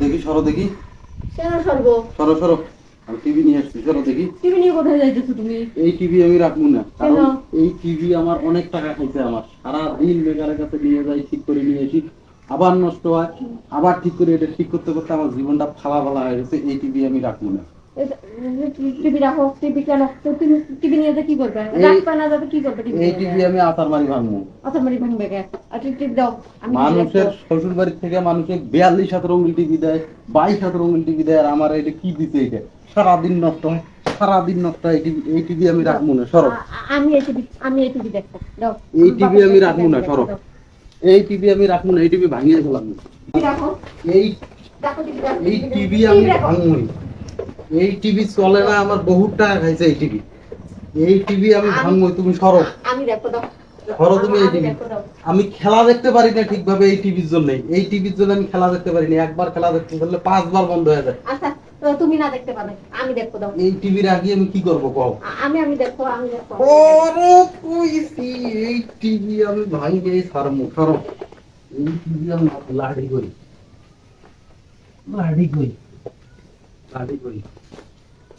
দেখি সরো দেখি? সরো সরো। আমি টিভি নিয়ে আসছি সরো দেখি। টিভি নিয়ে কোথায় যাইতেছো তুমি? এই টিভি আমি রাখব না কারণ এই টিভি আমার অনেক টাকা খাইছে আমার। সারা দিন বেকারের কাছে নিয়ে যাই ঠিক করে নিয়ে আসি। আবার নষ্ট হয় আবার ঠিক করে এটা ঠিক করতে করতে আমার জীবনটা ফালা ফালা হয়ে গেছে এই টিভি আমি রাখব না। টিভি রাখো টিভি কেন? তুমি টিভি নিয়ে কি করবে? এই- রাখবে না যাবে কি করবে টিভি এই টিভি আমি আতার মারি ভাঙবো। মারি ভাঙবে কে? আর টিভি দাও আমি মানুষের শ্বশুর বাড়ি থেকে মানুষের বিয়াল্লিশ হাত রঙিন টিভি দেয় বাইশ হাত রঙিন টিভি দেয় আর আমার এটা কি দিতে এটা সারাদিন নষ্ট হয় সারাদিন নষ্ট হয় এই টিভি আমি রাখব না সরো। আ- আমি এই টিভি আমি এই টিভি দেখব দাও। এই টিভি আমি রাখব না সরো। এই টিভি আমি রাখব না এই টিভি ভাঙিয়ে ফেলাম এই এই টিভি আমি ভাঙবই এই টিভি চলে না আমার বহুত টাকা খাইছে এই টিভি এই টিভি আমি ভাঙবই তুমি সরো। আমি দেখো দাও। সরো তুমি এই টিভি আমি খেলা দেখতে পারি না ঠিকভাবে এই টিভির জন্য। এই টিভির জন্য আমি খেলা দেখতে পারি না। একবার খেলা দেখতে পারলে পাঁচবার বন্ধ হয়ে যায়। আচ্ছা তুমি না দেখতে পাবে। আমি দেখো দাও। এই টিভির আগে আমি কি করব কও? আমি আমি দেখো আমি দেখো। ওরে কইছি এই টিভি আমি ভাঙে সারমু সরো। এই টিভি আমি লাড়ি করি। লাড়ি করি। লাড়ি করি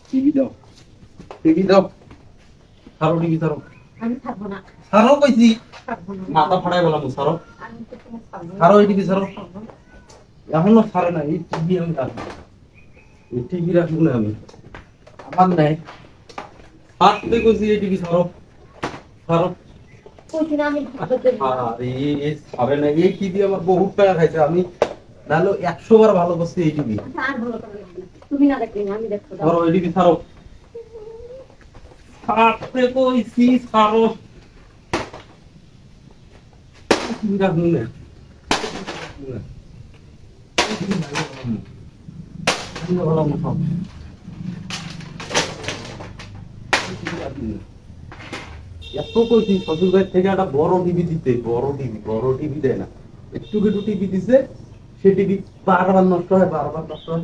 টিভি দাও। টিভি দাও। সারো টিভি সারো আমি থাকব না। সারো কইছি। মাথা ফাড়াই বললাম সারো আমি তো তোমার সারো এই টিভি সারো এখনও সারে না এই টিভি আমি রাখব। এই টিভি রাখব না আমি। আমার নাই। হাঁটতে কইছি এই টিভি সারো সারো আমি ভালো দেখব না। আরে এই সারে না। এই টিভি আমার বহুত টাকা খাইছে। আমি নাহলে একশো বার ভালো করছি এই টিভি। তুমি না দেখলে, আমি ধরো টিভি সারো হাঁটতে কইছি মতো এত কইছি, শ্বশুর থেকে একটা বড় টিভি দিতে, বড় টিভি বড় টিভি দেয় না। একটু একটু টিভি দিছে, সে টিভি বারবার নষ্ট হয়, বারবার নষ্ট হয়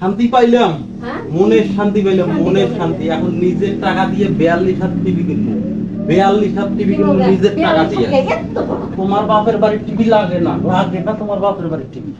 শান্তি পাইলাম। হ্যাঁ? মনের শান্তি পাইলাম মনের শান্তি। এখন নিজের টাকা দিয়ে বিয়াল্লিশ হাত টিভি কিনবো। বিয়াল্লিশ হাত টিভি কিনবো নিজের টাকা দিয়ে। তোমার বাপের বাড়ির টিভি লাগে না লাগে না তোমার বাপের বাড়ির টিভি।